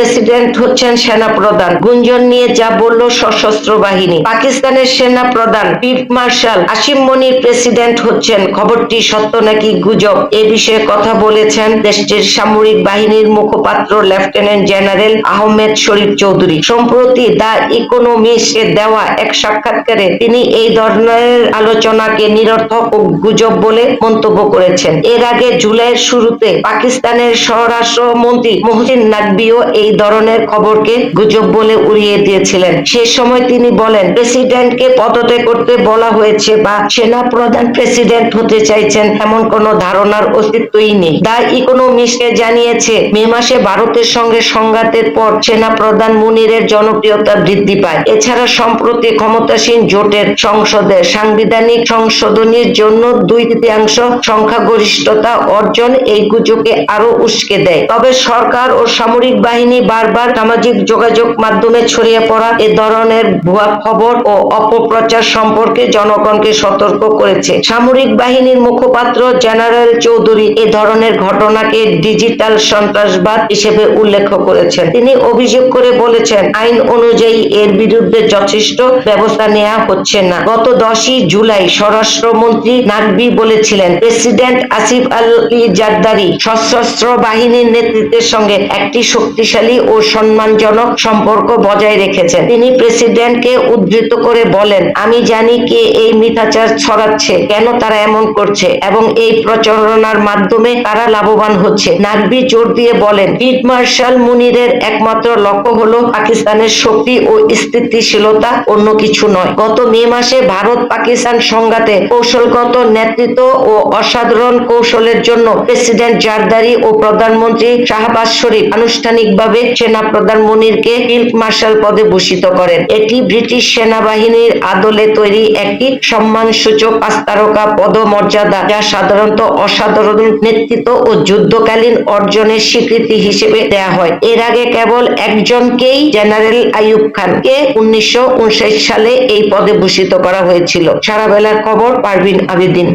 President হচ্ছেন সেনা প্রধান গুঞ্জন নিয়ে যা বলল সশস্ত্র বাহিনী। পাকিস্তানের সেনা প্রধান field marshal Asim Munir president হচ্ছেন। খবরটি সত্য নাকি গুজব? এ বিষয়ে কথা বলেছেন দেশটির সামরিক বাহিনীর মুখপাত্র, লেফটেন্যান্ট জেনারেল আহমেদ শরীফ চৌধুরী। সম্প্রতি দা ইকোনমিস্টে দেওয়া এক সাক্ষাৎকারে তিনি এই ধরনের আলোচনাকে নিরর্থক ও গুজব বলে মন্তব্য করেছেন। এর আগে জুলাইয়ের শুরুতে পাকিস্তানের স্বরাষ্ট্রমন্ত্রী মোহসিন নাকবিও এই ধরনের খবরকে গুজব বলে উড়িয়ে দিয়েছিলেন। সে সময় তিনি বলেন, প্রেসিডেন্টকে পদত্যাগ করতে বলা হয়েছে বা সেনা প্রধান প্রেসিডেন্ট হতে চাইছেন এমন কোনো ধারণার অস্তিত্বই নেই। দা ইকোনমিস্টকে জানিয়েছে, মে মাসে ভারতের সঙ্গে সংঘাতের পর সেনা প্রধান মুনিরের জনপ্রিয়তা বৃদ্ধি পায়। এছাড়া সম্প্রতি ক্ষমতাসীন জোটের সংসদে সাংবিধানিক সংশোধনীর জন্য দুই তৃতীয়াংশ সংখ্যাগরিষ্ঠতা অর্জন এই গুজবকে আরও উস্কে দেয়। তবে সরকার ও সামরিক বাহিনী বারবার সামাজিক যোগাযোগ মাধ্যমে ছড়িয়ে পড়া এ ধরনের ভুয়া খবর ও অপপ্রচার সম্পর্কে জনগণকে সতর্ক করেছে। সামরিক বাহিনীর মুখপাত্র জেনারেল চৌধুরী এ ধরনের ঘটনাকে ডিজিটাল সন্ত্রাসবাদ হিসেবে উল্লেখ করেছেন। তিনি অভিযোগ করে বলেছেন, আইন অনুযায়ী এর বিরুদ্ধে যথেষ্ট ব্যবস্থা নেওয়া হচ্ছে না। গত দশই জুলাই স্বরাষ্ট্রমন্ত্রী নাকবি বলেছিলেন, প্রেসিডেন্ট আসিফ আলী জারদারি সশস্ত্র বাহিনীর নেতৃত্বের সঙ্গে একটি শক্তিশালী ও সম্মানজনক সম্পর্ক বজায় রেখেছেন। তিনি প্রেসিডেন্টকে উদ্ধৃত করে বলেন, আমি জানি কে এই মিথ্যাচার ছড়াচ্ছে, কেন তারা এমন করছে এবং এই প্রচারণার মাধ্যমে তারা লাভবান হচ্ছে। নাকবি জোর দিয়ে বলেন ফিল্ড মার্শাল মুনিরের একমাত্র লক্ষ্য হলো পাকিস্তানের শক্তি ও স্থিতিশীলতা, অন্য কিছু নয়। গত মে মাসে ভারত পাকিস্তান সংঘাতে কৌশলগত নেতৃত্ব ও অসাধারণ কৌশলের জন্য প্রেসিডেন্ট জারদারি ও প্রধানমন্ত্রী শাহবাজ শরীফ আনুষ্ঠানিকভাবে সেনা প্রধান মুনিরকে ফিল্ড মার্শাল পদে ভূষিত করেন। এটি ব্রিটিশ সেনাবাহিনীর আদলে তৈরি একটি সম্মানসূচক পাঁচতারকা পদমর্যাদা, যা সাধারণত অসাধারণ নেতৃত্ব ও যুদ্ধকালীন অর্জনের স্বীকৃতি হিসেবে দেয়া হয়। এর আগে কেবল একজনকেই জেনারেল আইয়ুব খানকে উনিশশো সালে এই পদে ভূষিত করা হয়েছিল। সারা বেলার খবর পারভিন আবেদিন।